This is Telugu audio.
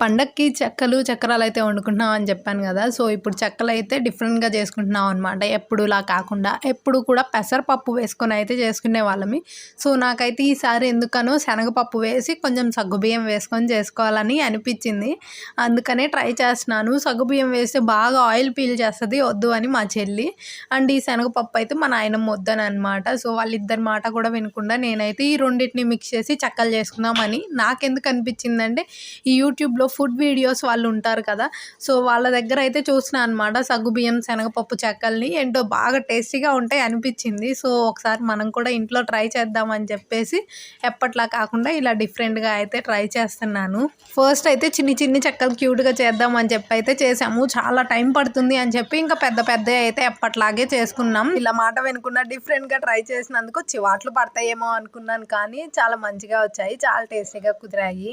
పండక్కి చెక్కలు చక్రాలు అయితే వండుకుంటున్నాం అని చెప్పాను కదా. సో ఇప్పుడు చెక్కలు అయితే డిఫరెంట్గా చేసుకుంటున్నాం అనమాట ఎప్పుడులా కాకుండా ఎప్పుడు కూడా పెసరపప్పు వేసుకొని అయితే చేసుకునే వాళ్ళమి. సో నాకైతే ఈసారి ఎందుకనో శనగపప్పు వేసి కొంచెం సగ్గుబియ్యం వేసుకొని చేసుకోవాలని అనిపించింది. అందుకనే ట్రై చేస్తున్నాను. సగ్గుబియ్యం వేస్తే బాగా ఆయిల్ పీల్ చేస్తుంది వద్దు అని మా చెల్లి. అండ్ ఈ శనగపప్పు అయితే మా నాయనమ్మ వద్దని అనమాట సో వాళ్ళిద్దరి మాట కూడా వినకుండా నేనైతే ఈ రెండింటిని మిక్స్ చేసి చెక్కలు చేసుకుందామని నాకెందుకు అనిపించిందంటే ఈ యూట్యూబ్లో ఫుడ్ వీడియోస్ వాళ్ళు ఉంటారు కదా. సో వాళ్ళ దగ్గర అయితే చూసిన అనమాట సగ్గుబియ్యం శనగపప్పు చెక్కల్ని ఏంటో బాగా టేస్టీగా ఉంటాయి అనిపించింది. సో ఒకసారి మనం కూడా ఇంట్లో ట్రై చేద్దామని చెప్పేసి ఎప్పట్లా కాకుండా ఇలా డిఫరెంట్గా అయితే ట్రై చేస్తున్నాను. ఫస్ట్ అయితే చిన్ని చిన్ని చెక్కలు క్యూట్గా చేద్దామని చెప్పి అయితే చేసాము. చాలా టైం పడుతుంది అని చెప్పి ఇంకా పెద్ద పెద్ద అయితే ఎప్పట్లాగే చేసుకున్నాం. ఇలా మాట వినకుండా డిఫరెంట్గా ట్రై చేసినందుకు చివాట్లు పడతాయేమో అనుకున్నాను కానీ చాలా మంచిగా వచ్చాయి. చాలా టేస్టీగా కుదిరాయి.